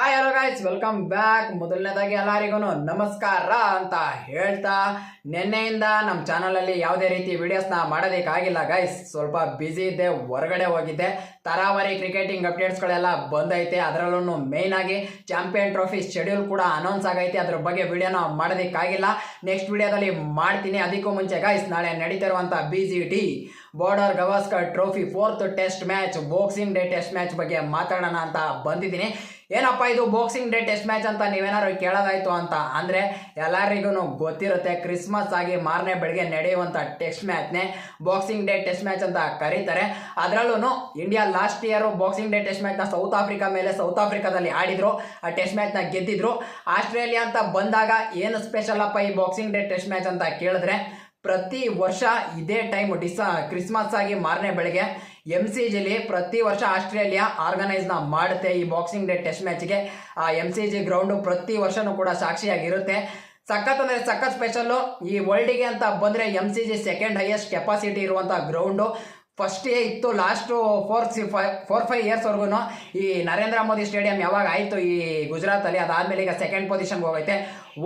Hi hello guys welcome back ಮೊದಲನೇದಾಗಿ ಎಲ್ಲರಿಗೂ ನಮಸ್ಕಾರ ಅಂತ ಹೇಳ್ತಾ, ನಿನ್ನೆಯಿಂದ ನಮ್ಮ ಚಾನಲಲ್ಲಿ ಯಾವುದೇ ರೀತಿ ವಿಡಿಯೋಸ್ನ ಮಾಡೋದಕ್ಕಾಗಿಲ್ಲ ಗೈಸ್ ಸ್ವಲ್ಪ ಬ್ಯುಸಿ ಇದ್ದೆ, ಹೊರಗಡೆ ಹೋಗಿದ್ದೆ. ತರಾವರಿ ಕ್ರಿಕೆಟಿಂಗ್ ಅಪ್ಡೇಟ್ಸ್ಗಳೆಲ್ಲ ಬಂದೈತೆ. ಅದರಲ್ಲೂ ಆಗಿ ಚಾಂಪಿಯನ್ ಟ್ರೋಫಿ ಶೆಡ್ಯೂಲ್ ಕೂಡ ಅನೌನ್ಸ್ ಆಗೈತೆ. ಅದ್ರ ಬಗ್ಗೆ ವಿಡಿಯೋನ ಮಾಡೋದಕ್ಕಾಗಿಲ್ಲ. ನೆಕ್ಸ್ಟ್ ವಿಡಿಯೋದಲ್ಲಿ ಮಾಡ್ತೀನಿ. ಅದಕ್ಕೂ ಮುಂಚೆ ಗಾಯ್ಸ್ ನಾಳೆ ನಡೀತಿರುವಂಥ B G T Border Gavaskar trophy fourth test match boxing day test match ಬಗ್ಗೆ ಮಾತಾಡೋಣ ಅಂತ ಬಂದಿದ್ದೀನಿ. ಏನಪ್ಪ ಇದು ಬಾಕ್ಸಿಂಗ್ ಡೇ ಟೆಸ್ಟ್ ಮ್ಯಾಚ್ ಅಂತ ನೀವೇನಾದ್ರು ಕೇಳೋದಾಯ್ತು ಅಂತ ಅಂದರೆ ಎಲ್ಲರಿಗೂ ಗೊತ್ತಿರುತ್ತೆ ಕ್ರಿಸ್ಮಸ್ ಆಗಿ ಮಾರನೇ ಬೆಳಗ್ಗೆ ನಡೆಯುವಂಥ ಟೆಸ್ಟ್ ಮ್ಯಾಚ್ನೇ ಬಾಕ್ಸಿಂಗ್ ಡೇ ಟೆಸ್ಟ್ ಮ್ಯಾಚ್ ಅಂತ ಕರೀತಾರೆ. ಅದರಲ್ಲೂ India last year boxing day test ಮ್ಯಾಚ್ನ South Africa ಮೇಲೆ ಸೌತ್ ಆಫ್ರಿಕಾದಲ್ಲಿ ಆಡಿದ್ರು. ಆ ಟೆಸ್ಟ್ ಮ್ಯಾಚ್ನ ಗೆದ್ದಿದ್ರು. ಆಸ್ಟ್ರೇಲಿಯಾ ಅಂತ ಬಂದಾಗ ಏನು ಸ್ಪೆಷಲ್ ಅಪ್ಪ ಈ ಬಾಕ್ಸಿಂಗ್ ಡೇ ಟೆಸ್ಟ್ ಮ್ಯಾಚ್ ಅಂತ ಕೇಳಿದ್ರೆ ಪ್ರತಿ ವರ್ಷ ಇದೇ ಟೈಮ್ ಡಿಸ ಕ್ರಿಸ್ಮಸ್ ಆಗಿ ಮಾರನೇ ಬೆಳಗ್ಗೆ ಎಂ ಸಿ ಜಿಲಿ ಪ್ರತಿ ವರ್ಷ ಆಸ್ಟ್ರೇಲಿಯಾ ಆರ್ಗನೈಸ್ನ ಮಾಡುತ್ತೆ ಈ ಬಾಕ್ಸಿಂಗ್ ಡೇ ಟೆಸ್ಟ್ ಮ್ಯಾಚ್ಗೆ ಆ ಎಂ ಸಿ ಜಿ ಗ್ರೌಂಡು ಪ್ರತಿ ವರ್ಷನೂ ಕೂಡ ಸಾಕ್ಷಿಯಾಗಿರುತ್ತೆ. ಸಖತ್ ಅಂದರೆ ಸಖತ್ ಸ್ಪೆಷಲ್ಲು ಈ ವರ್ಲ್ಡಿಗೆ ಅಂತ ಬಂದರೆ M C G second highest capacity ಇರುವಂಥ ಗ್ರೌಂಡು ಫಸ್ಟ್ ಇತ್ತು, ಲಾಸ್ಟು ಫೋರ್ ಸಿ ಫೈ ಫೋರ್ ಫೈವ್ ಇಯರ್ಸ್ವರೆಗೂ ಈ ನರೇಂದ್ರ ಮೋದಿ ಸ್ಟೇಡಿಯಂ ಯಾವಾಗ ಆಯಿತು ಈ ಗುಜರಾತಲ್ಲಿ? ಅದಾದಮೇಲೆ ಈಗ ಸೆಕೆಂಡ್ ಪೊಸಿಷನ್ಗೆ ಹೋಗೈತೆ.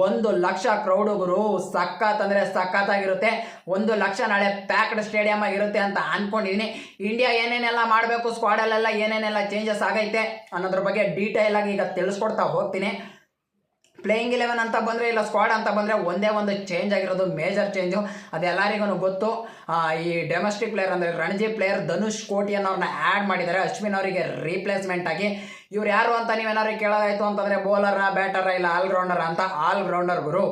ಒಂದು ಲಕ್ಷ ಕ್ರೌಡುಗರು ಸಖತ್ ಅಂದರೆ ಸಖತ್ತಾಗಿರುತ್ತೆ. ಒಂದು ಲಕ್ಷ ನಾಳೆ ಪ್ಯಾಕ್ಡ್ ಸ್ಟೇಡಿಯಂ ಆಗಿರುತ್ತೆ ಅಂತ ಅಂದ್ಕೊಂಡಿದ್ದೀನಿ ಇಂಡಿಯಾ ಏನೇನೆಲ್ಲ ಮಾಡಬೇಕು ಸ್ಕ್ವಾಡಲ್ಲೆಲ್ಲ ಏನೇನೆಲ್ಲ ಚೇಂಜಸ್ ಆಗೈತೆ ಅನ್ನೋದ್ರ ಬಗ್ಗೆ ಡೀಟೇಲಾಗಿ ಈಗ ತಿಳಿಸ್ಕೊಡ್ತಾ ಹೋಗ್ತೀನಿ. ಪ್ಲೇಯಿಂಗ್ ಇಲೆವೆನ್ ಅಂತ ಬಂದರೆ ಇಲ್ಲ ಸ್ಕ್ವಾಡ್ ಅಂತ ಬಂದರೆ ಒಂದೇ ಒಂದು ಚೇಂಜ್ ಆಗಿರೋದು ಮೇಜರ್ ಚೇಂಜು ಅದೆಲ್ಲರಿಗೂ ಗೊತ್ತು. ಈ ಡೊಮೆಸ್ಟಿಕ್ ಪ್ಲೇಯರ್ ಅಂದರೆ ರಣಜಿ ಪ್ಲೇಯರ್ ಧನುಷ್ ಕೋಟಿ ಅನ್ನೋರನ್ನ ಆ್ಯಡ್ ಮಾಡಿದ್ದಾರೆ. ಅಶ್ವಿನ್ ಅವರಿಗೆ ರೀಪ್ಲೇಸ್ಮೆಂಟ್ ಆಗಿ. ಇವ್ರು ಯಾರು ಅಂತ ನೀವೇನಾದ್ರು ಕೇಳೋದಾಯಿತು ಅಂತಂದರೆ ಬೌಲರ ಬ್ಯಾಟರ ಇಲ್ಲ ಆಲ್ರೌಂಡರ್ ಅಂತ. ಆಲ್ರೌಂಡರ್ ಗುರು.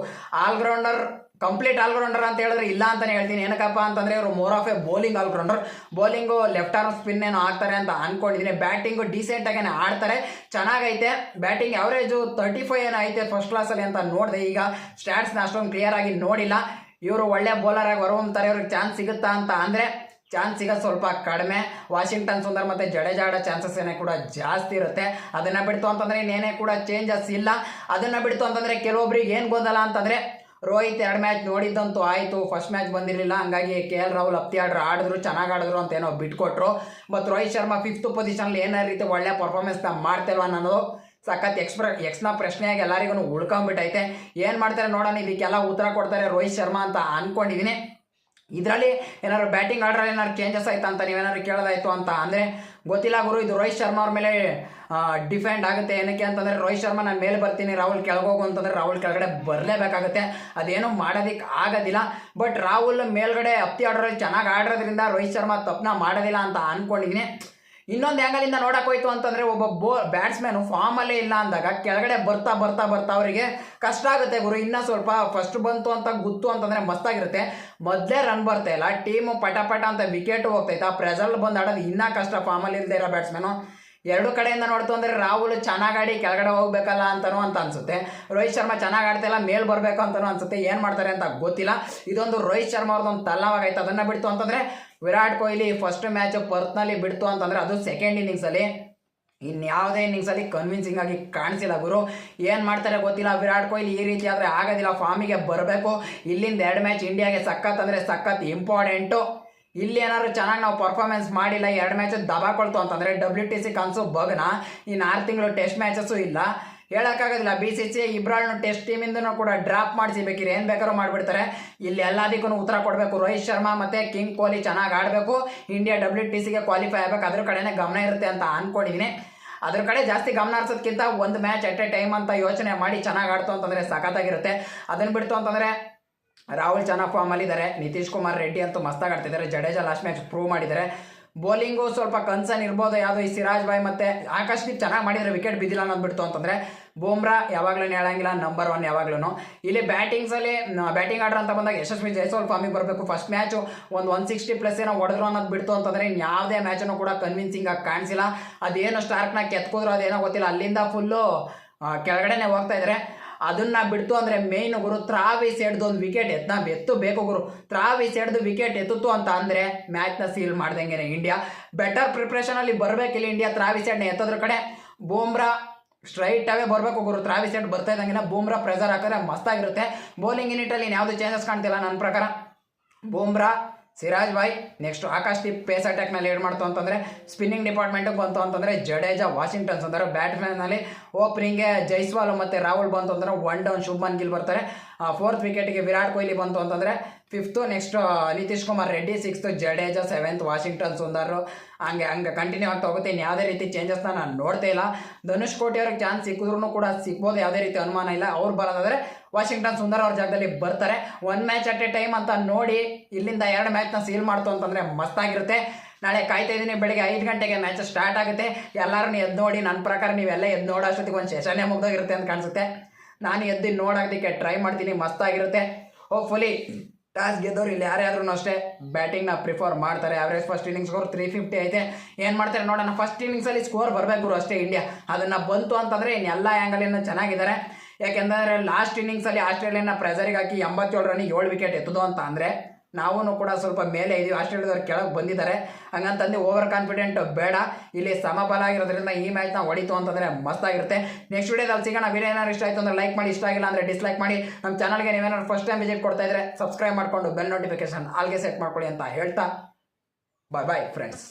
ಆಲ್ರೌಂಡರ್ ಕಂಪ್ಲೀಟ್ ಆಲ್ರೌಂಡರ್ ಅಂತ ಹೇಳಿದ್ರೆ ಇಲ್ಲ ಅಂತಾನೆ ಹೇಳ್ತೀನಿ. ಏನಕ್ಕಪ್ಪ ಅಂತಂದ್ರೆ ಇವರು more of a bowling allrounder bowling left arm spin ಏನೋ ಆಡ್ತಾರೆ ಅಂತ ಅನ್ಕೊಂಡಿದ್ದೀನಿ ಬ್ಯಾಟಿಂಗು ಆಗೇನೆ ಆಡ್ತಾರೆ. ಚೆನ್ನಾಗೈತೆ. ಬ್ಯಾಟಿಂಗ್ ಅವರೇಜು ತರ್ಟಿ ಫೈವ್ ಏನೋ ಐತೆ ಫಸ್ಟ್ ಕ್ಲಾಸಲ್ಲಿ ಅಂತ ನೋಡಿದೆ. ಈಗ ಸ್ಟ್ಯಾಟ್ಸ್ನ ಅಷ್ಟೊಂದು ಕ್ಲಿಯರ್ ಆಗಿ ನೋಡಿಲ್ಲ. ಇವರು ಒಳ್ಳೆ ಬೌಲರ್ ಆಗಿ ಹೊರಹೊಮ್ತಾರೆ ಇವ್ರಿಗೆ ಚಾನ್ಸ್ ಸಿಗುತ್ತಾ ಅಂತ ಅಂದರೆ ಚಾನ್ಸ್ ಸಿಗೋದು ಸ್ವಲ್ಪ ಕಡಿಮೆ. ವಾಷಿಂಗ್ಟನ್ ಸುಂದರ್ ಮತ್ತು ಜಡೇಜಾ ಆಡೋ ಚಾನ್ಸಸ್ ಏನೇ ಕೂಡ ಜಾಸ್ತಿ ಇರುತ್ತೆ. ಅದನ್ನು ಬಿಡ್ತು ಅಂತಂದರೆ ಇನ್ನೇನೇ ಕೂಡ ಚೇಂಜಸ್ ಇಲ್ಲ. ಅದನ್ನು ಬಿಡ್ತು ಅಂತಂದರೆ ಕೆಲವೊಬ್ರಿಗೆ ಏನು ಗೊಂದಲ ಅಂತಂದರೆ ರೋಹಿತ್ ಎರಡು ಮ್ಯಾಚ್ ನೋಡಿದ್ದಂತೂ ಆಯಿತು ಫಸ್ಟ್ ಮ್ಯಾಚ್ ಬಂದಿರಲಿಲ್ಲ. ಹಂಗಾಗಿ ಕೆ ಎಲ್ ರಾಹುಲ್ ಹತ್ತಿ ಆಡ್ರು ಆಡಿದ್ರು, ಚೆನ್ನಾಗಿ ಆಡಿದ್ರು ಅಂತ ಏನೋ ಬಿಟ್ಕೊಟ್ರು. ಬಟ್ ರೋಹಿತ್ ಶರ್ಮಾ ಫಿಫ್ತ್ ಪೊಸಿಷನಲ್ಲಿ ಏನೇ ರೀತಿ ಒಳ್ಳೆ ಪರ್ಫಾರ್ಮೆನ್ಸ್ನ ಮಾಡ್ತಿಲ್ವ ಅನ್ನೋದು ಸಖತ್ ಎಕ್ಸ್ಪ್ರ ಎಕ್ಸ್ನ ಪ್ರಶ್ನೆಯಾಗಿ ಎಲ್ಲರಿಗೂ ಉಳ್ಕೊಂಬಿಟ್ಟೈತೆ ಏನು ಮಾಡ್ತಾರೆ ನೋಡೋಣ, ಇದಕ್ಕೆಲ್ಲ ಉತ್ತರ ಕೊಡ್ತಾರೆ ರೋಹಿತ್ ಶರ್ಮಾ ಅಂತ ಅನ್ಕೊಂಡಿದ್ದೀನಿ ಇದರಲ್ಲಿ ಏನಾದ್ರು ಬ್ಯಾಟಿಂಗ್ ಆರ್ಡರ್ ಏನಾದ್ರು ಚೇಂಜಸ್ ಆಯ್ತಾ ಅಂತ ನೀವೇನಾದ್ರು ಕೇಳೋದಾಯ್ತು ಅಂತ? ಅಂದರೆ ಗೊತ್ತಿಲ್ಲ ಗುರು, ಇದು ರೋಹಿತ್ ಶರ್ಮಾ ಅವ್ರ ಮೇಲೆ ಡಿಫೆಂಡ್ ಆಗುತ್ತೆ. ಏನಕ್ಕೆ ಅಂತಂದರೆ ರೋಹಿತ್ ಶರ್ಮಾ ನಾನು ಮೇಲೆ ಬರ್ತೀನಿ, ರಾಹುಲ್ ಕೆಳಗೋಗು ಅಂತಂದರೆ ರಾಹುಲ್ ಕೆಳಗಡೆ ಬರಲೇಬೇಕಾಗುತ್ತೆ. ಅದೇನು ಮಾಡೋದಕ್ಕೆ ಆಗೋದಿಲ್ಲ. ಬಟ್ ರಾಹುಲ್ ಮೇಲ್ಗಡೆ ಹತ್ತಿ ಆಡೋದ್ರಲ್ಲಿ ಚೆನ್ನಾಗಿ ಆಡೋದ್ರಿಂದ ರೋಹಿತ್ ಶರ್ಮಾ ತಪ್ಪನ ಮಾಡೋದಿಲ್ಲ ಅಂತ ಅಂದ್ಕೊಂಡಿದ್ದೀನಿ ಇನ್ನೊಂದು ಆ್ಯಂಗಲಿಂದ ನೋಡಕ್ಕೆ ಹೋಯ್ತು ಅಂತಂದರೆ ಒಬ್ಬ ಬೋ ಬ್ಯಾಟ್ಸ್ಮನ್ ಫಾರ್ಮಲ್ಲೇ ಇಲ್ಲ ಅಂದಾಗ ಕೆಳಗಡೆ ಬರ್ತಾ ಬರ್ತಾ ಬರ್ತಾ ಅವರಿಗೆ ಕಷ್ಟ ಆಗುತ್ತೆ ಗುರು. ಇನ್ನೂ ಸ್ವಲ್ಪ ಫಸ್ಟ್ ಬಂತು ಅಂತ ಗೊತ್ತು ಅಂತಂದರೆ ಮಸ್ತಾಗಿರುತ್ತೆ. ಮೊದಲೇ ರನ್ ಬರ್ತಾ ಇಲ್ಲ. ಟೀಮು ಪಟ ಪಟ ಅಂತ ವಿಕೆಟ್ ಹೋಗ್ತೈತೆ. ಆ ಪ್ರೆಸಲ್ ಬಂದು ಆಡೋದು ಇನ್ನೂ ಕಷ್ಟ. ಫಾರ್ಮಲ್ಲಿ ಇಲ್ಲದೆ ಇರೋ ಬ್ಯಾಟ್ಸ್ಮನು ಎರಡು ಕಡೆಯಿಂದ ನೋಡ್ತು ಅಂದರೆ ರಾಹುಲ್ ಚೆನ್ನಾಗಿ ಕೆಳಗಡೆ ಹೋಗ್ಬೇಕಲ್ಲ ಅಂತನೂ ಅಂತ ಅನಿಸುತ್ತೆ. ರೋಹಿತ್ ಶರ್ಮಾ ಚೆನ್ನಾಗಿ ಆಡ್ತಿಲ್ಲ ಮೇಲ್ ಬರಬೇಕು ಅಂತನೂ ಅನಿಸುತ್ತೆ. ಏನು ಮಾಡ್ತಾರೆ ಅಂತ ಗೊತ್ತಿಲ್ಲ. ಇದೊಂದು ರೋಹಿತ್ ಶರ್ಮಾ ಅವ್ರದ್ದೊಂದು ತಲ್ಲವಾಗೈತೆ. ಅದನ್ನು ಬಿಡ್ತು ಅಂತಂದರೆ ವಿರಾಟ್ ಕೊಹ್ಲಿ ಫಸ್ಟ್ ಮ್ಯಾಚ್ ಪರ್ತ್ನಲ್ಲಿ ಬಿಡ್ತು ಅಂತಂದರೆ ಅದು ಸೆಕೆಂಡ್ ಇನ್ನಿಂಗ್ಸಲ್ಲಿ ಇನ್ಯಾವುದೇ ಇನ್ನಿಂಗ್ಸಲ್ಲಿ ಕನ್ವಿನ್ಸಿಂಗ್ ಆಗಿ ಕಾಣಿಸಿಲ್ಲ ಗುರು. ಏನು ಮಾಡ್ತಾರೆ ಗೊತ್ತಿಲ್ಲ. ವಿರಾಟ್ ಕೊಹ್ಲಿ ಈ ರೀತಿ ಆದರೆ ಆಗೋದಿಲ್ಲ. ಫಾರ್ಮಿಗೆ ಬರಬೇಕು. ಇಲ್ಲಿಂದ ಎರಡು ಮ್ಯಾಚ್ ಇಂಡಿಯಾಗೆ ಸಖತ್ ಅಂದರೆ ಸಖತ್ ಇಂಪಾರ್ಟೆಂಟು ಇಲ್ಲಿ ಏನಾದ್ರು ಚೆನ್ನಾಗಿ ನಾವು ಪರ್ಫಾರ್ಮೆನ್ಸ್ ಮಾಡಿಲ್ಲ, ಎರಡು ಮ್ಯಾಚ್ ದಬಾಕೊಳ್ತು ಅಂತಂದರೆ ಡಬ್ಲ್ಯೂ ಟಿ ಸಿ ಕನ್ಸು ಬಗ್ನ. ಇನ್ನು ಆರು ತಿಂಗಳು ಟೆಸ್ಟ್ ಮ್ಯಾಚಸ್ಸು ಇಲ್ಲ. ಹೇಳೋಕ್ಕಾಗೋದಿಲ್ಲ ಬಿ ಸಿ ಸಿ ಇಬ್ರಾಳ್ನು ಟೆಸ್ಟ್ ಟೀಮಿಂದನೂ ಕೂಡ ಡ್ರಾಪ್ ಮಾಡಿಸಿ ಬೇಕಿರಿ ಏನು ಬೇಕಾದ್ರೂ ಮಾಡಿಬಿಡ್ತಾರೆ. ಇಲ್ಲಿ ಎಲ್ಲದಕ್ಕೂ ಉತ್ತರ ಕೊಡಬೇಕು. ರೋಹಿತ್ ಶರ್ಮಾ ಮತ್ತು ಕಿಂಗ್ ಕೊಹ್ಲಿ ಚೆನ್ನಾಗಿ ಆಡಬೇಕು. ಇಂಡಿಯಾ ಡಬ್ಲ್ಯೂ ಟಿ ಸಿಗೆ ಕ್ವಾಲಿಫೈ ಆಗಬೇಕು. ಅದ್ರ ಕಡೆನೇ ಗಮನ ಇರುತ್ತೆ ಅಂತ ಅಂದ್ಕೊಂಡಿದ್ದೀನಿ ಅದ್ರ ಕಡೆ ಜಾಸ್ತಿ ಗಮನ ಹರಿಸೋದ್ಕಿಂತ ಒಂದು ಮ್ಯಾಚ್ ಅಟ್ ಎ ಟೈಮ್ ಅಂತ ಯೋಚನೆ ಮಾಡಿ ಚೆನ್ನಾಗಿ ಆಡ್ತು ಅಂತಂದರೆ ಸಖತ್ತಾಗಿರುತ್ತೆ. ಅದನ್ನು ಬಿಡ್ತು ಅಂತಂದರೆ ರಾಹುಲ್ ಚೆನ್ನಾಗಿ ಫಾರ್ಮಲ್ಲಿದ್ದಾರೆ ನಿತೀಶ್ ಕುಮಾರ್ ರೆಡ್ಡಿ ಅಂತೂ ಮಸ್ತಾಗಿ ಆಡ್ತಿದ್ದಾರೆ. ಜಡೇಜಾ ಲಾಸ್ಟ್ ಮ್ಯಾಚ್ ಪ್ರೂವ್ ಮಾಡಿದ್ದಾರೆ. ಬೌಲಿಂಗು ಸ್ವಲ್ಪ ಕನ್ಸರ್ನ್ ಇರ್ಬೋದು. ಯಾವುದೋ ಈ ಸಿರಾಜ್ ಬಾಯ್ ಮತ್ತು ದೀಪ್ ಚೆನ್ನಾಗಿ ಮಾಡಿದರೆ ವಿಕೆಟ್ ಬಿದ್ದಿಲ್ಲ ಅನ್ನೋದು ಬಿಡ್ತು ಅಂತಂದರೆ ಬೋಮ್ರಾ ಯಾವಾಗಲೂ ಹೇಳಂಗಿಲ್ಲ ನಂಬರ್ ಒನ್ ಯಾವಾಗ್ಲೂ ಇಲ್ಲಿ ಬ್ಯಾಟಿಂಗ್ಸಲ್ಲಿ ಬ್ಯಾಟಿಂಗ್ ಆರ್ಡರ್ ಅಂತ ಬಂದಾಗ ಯಶಸ್ವಿ ಜೈಸ್ವಾಲ್ ಫಾರ್ಮಿಗೆ ಬರಬೇಕು. ಫಸ್ಟ್ ಮ್ಯಾಚು ಒಂದು ಒನ್ ಸಿಕ್ಸ್ಟಿ ಪ್ಲಸ್ ಏನೋ ಹೊಡೆದ್ರು ಅನ್ನೋದು ಬಿಡ್ತು ಅಂತಂದರೆ ಯಾವುದೇ ಮ್ಯಾಚನ್ನು ಕೂಡ ಕನ್ವಿನ್ಸಿಂಗ್ ಆಗಿ ಕಾಣಿಸಿಲ್ಲ. ಅದೇನು ಸ್ಟಾರ್ಕ್ನ ಕೆತ್ಕೋದ್ರು, ಅದೇನೋ ಗೊತ್ತಿಲ್ಲ. ಅಲ್ಲಿಂದ ಫುಲ್ಲು ಕೆಳಗಡೆನೆ ಹೋಗ್ತಾ ಇದ್ದಾರೆ ಅದನ್ನ ಬಿಡ್ತು ಅಂದ್ರೆ ಮೇನ್ ಗುರು ತ್ರಾವಿಸ್ ಎಡ್ದು ಒಂದು ವಿಕೆಟ್ ಎತ್ತ ಎತ್ತು ಬೇಕು ಗುರು. ತ್ರಾವಿಸ್ ಎಡ್ದು ವಿಕೆಟ್ ಎತ್ತು ಅಂತ ಅಂದ್ರೆ ಮ್ಯಾಚ್ನ ಸೀಲ್ ಮಾಡ್ದಂಗೆ ಇಂಡಿಯಾ ಬೆಟರ್ ಪ್ರಿಪ್ರೇಷನ್ ಅಲ್ಲಿ ಬರ್ಬೇಕಿಲ್ಲ ಇಂಡಿಯಾ ತ್ರಾವಿಸ್ ಎಡ್ನ ಎತ್ತೋದ್ರ ಕಡೆ. ಬೂಮ್ರಾ ಸ್ಟ್ರೈಟ್ ಅವೇ ಬರಬೇಕು ಗುರು. ತ್ರಾವಿಸ್ ಎಡ್ ಬರ್ತಾ ಇದ್ದಂಗೆ ಬೂಮ್ರಾ ಪ್ರೆಸರ್ ಹಾಕಿದ್ರೆ ಮಸ್ತಾಗಿರುತ್ತೆ ಬೌಲಿಂಗ್ ಯೂನಿಟಲ್ಲಿ ಯಾವ್ದು ಚೇಂಜಸ್ ಕಾಣ್ತಿಲ್ಲ ನನ್ನ ಪ್ರಕಾರ. ಬೂಮ್ರಾ ಸಿರಾಜ್ ಬಾಯ್ ನೆಕ್ಸ್ಟ್ ಆಕಾಶ್ ದೀಪ್ ಪೇಸ್ ಅಟ್ಯಾಕ್ನಲ್ಲಿ ಏಡ್ ಮಾಡ್ತು ಅಂತಂದರೆ ಸ್ಪಿನ್ನಿಂಗ್ ಡಿಪಾರ್ಟ್ಮೆಂಟಿಗೆ ಬಂತು ಅಂತಂದರೆ, ಜಡೇಜಾ ವಾಷಿಂಗ್ಟನ್ಸ್ ಅಂದರೆ ಬ್ಯಾಟ್ಸ್ಮನ್ನಲ್ಲಿ ಓಪನಿಂಗ್ಗೆ ಜೈಸ್ವಾಲ್ ಮತ್ತು ರಾಹುಲ್ ಬಂತು ಅಂತಂದರೆ ಒನ್ ಡೌನ್ ಶುಭಮನ್ ಗಿಲ್ ಬರ್ತಾರೆ. ಫೋರ್ತ್ ವಿಕೆಟ್ಗೆ ವಿರಾಟ್ ಕೊಹ್ಲಿ ಬಂತು ಅಂತಂದರೆ fifth next Nitish Kumar Reddy sixth Jadeja seventh Washington Sundar. ಹಂಗೆ ಹಂಗೆ ಕಂಟಿನ್ಯೂ ಆಗ್ತಾ ಹೋಗುತ್ತೆ. ಇನ್ನು ಯಾವುದೇ ರೀತಿ ಚೇಂಜಸ್ನ ನಾನು ನೋಡ್ತಾ ಇಲ್ಲ. ಧನುಷ್ ಕೋಟಿ ಅವ್ರಿಗೆ ಚಾನ್ಸ್ ಸಿಕ್ಕಿದ್ರು ಕೂಡ ಸಿಗ್ಬೋದು ಯಾವುದೇ ರೀತಿ ಅನುಮಾನ ಇಲ್ಲ. ಅವ್ರು ಬರೋದಾದರೆ ವಾಷಿಂಗ್ಟನ್ ಸುಂದರ್ ಅವ್ರ ಜಾಗದಲ್ಲಿ ಬರ್ತಾರೆ. One match at a time ಅಂತ ನೋಡಿ ಇಲ್ಲಿಂದ ಎರಡು ಮ್ಯಾಚ್ನ ಸೀಲ್ ಮಾಡ್ತು ಅಂತಂದರೆ ಮಸ್ತಾಗಿರುತ್ತೆ. ನಾಳೆ ಕಾಯ್ತಾ ಇದ್ದೀನಿ. ಬೆಳಿಗ್ಗೆ ಐದು ಗಂಟೆಗೆ ಮ್ಯಾಚ್ ಸ್ಟಾರ್ಟ್ ಆಗುತ್ತೆ. ಎಲ್ಲರೂ ಎದ್ದು ನೋಡಿ. ನನ್ನ ಪ್ರಕಾರ ನೀವೆಲ್ಲ ಎದ್ದು ನೋಡೋ ಅಷ್ಟೊತ್ತಿಗೆ ಒಂದು ಸೆಷನ್ನೇ ಮುಗ್ದೋಗಿರುತ್ತೆ ಅಂತ ಕಾಣಿಸುತ್ತೆ. ನಾನು ಎದ್ದು ನೋಡೋದಕ್ಕೆ ಟ್ರೈ ಮಾಡ್ತೀನಿ, ಮಸ್ತಾಗಿರುತ್ತೆ. ಹೋಪ್ಫುಲಿ ಟಾಸ್ ಗೆದ್ದವ್ರು ಇಲ್ಲಿ ಯಾರ್ಯಾದ್ರು ಅಷ್ಟೇ. ಬ್ಯಾಟಿಂಗ್ನ ಪ್ರಿಫರ್ ಮಾಡ್ತಾರೆ. Average first innings score three fifty ಐತೆ. ಏನು ಮಾಡ್ತಾರೆ ನೋಡೋಣ ಫಸ್ಟ್ ಇನ್ನಿಂಗ್ಸಲ್ಲಿ ಸ್ಕೋರ್ ಬರಬೇಕು ಅಷ್ಟೇ ಇಂಡಿಯಾ ಅದನ್ನು ಬಂತು ಅಂತಂದರೆ ಇನ್ನೆಲ್ಲ ಆ್ಯಂಗಲಿಂದ ಚೆನ್ನಾಗಿದ್ದಾರೆ. ಯಾಕೆಂದರೆ ಲಾಸ್ಟ್ ಇನ್ನಿಂಗ್ಸಲ್ಲಿ ಆಸ್ಟ್ರೇಲಿಯಾನ ಪ್ರೆಸರಿಗೆ ಹಾಕಿ ಎಂಬತ್ತೇಳು ರನ್ ಏಳು ವಿಕೆಟ್ ಎತ್ತದು ಅಂತ ಅಂದರೆ ನಾವು ಕೂಡ ಸ್ವಲ್ಪ ಮೇಲೆ ಇದೀವಿ. ಆಸ್ಟ್ರೇಲಿಯಾದವ್ರು ಕೆಳಗೆ ಬಂದಿದ್ದಾರೆ. ಹಂಗಂತಂದು ಓವರ್ ಕಾನ್ಫಿಡೆಂಟ್ ಬೇಡ. ಇಲ್ಲಿ ಸಮಬಲ ಆಗಿರೋದ್ರಿಂದ ಈ ಮ್ಯಾಚ್ನ ಹೊಡಿತು ಅಂತಂದರೆ ಮಸ್ತಾಗಿರುತ್ತೆ ನೆಕ್ಸ್ಟ್ ವಿಡಿಯೋದಲ್ಲಿ ಸಿಗೋಣ. ವೀಡಿಯೋ ಏನಾದ್ರು ಇಷ್ಟ ಆಯಿತು ಅಂದರೆ ಲೈಕ್ ಮಾಡಿ, ಇಷ್ಟ ಆಗಿಲ್ಲ ಅಂದರೆ ಡಿಸ್ಲೈಕ್ ಮಾಡಿ. ನಮ್ಮ ಚಾನಲ್ಗೆ ನೀವೇನಾದ್ರು ಫಸ್ಟ್ ಟೈಮ್ ವಿಸಿಟ್ ಕೊಡ್ತಾ ಇದ್ರೆ ಸಬ್ಸ್ಕ್ರೈಬ್ ಮಾಡಿಕೊಂಡು ಬೆಲ್ ನೋಟಿಫಿಕೇಶನ್ ಆಲ್ಗೆ ಸೆಟ್ ಮಾಡ್ಕೊಳ್ಳಿ ಅಂತ ಹೇಳ್ತಾ. ಬಾಯ್ ಬಾಯ್ ಫ್ರೆಂಡ್ಸ್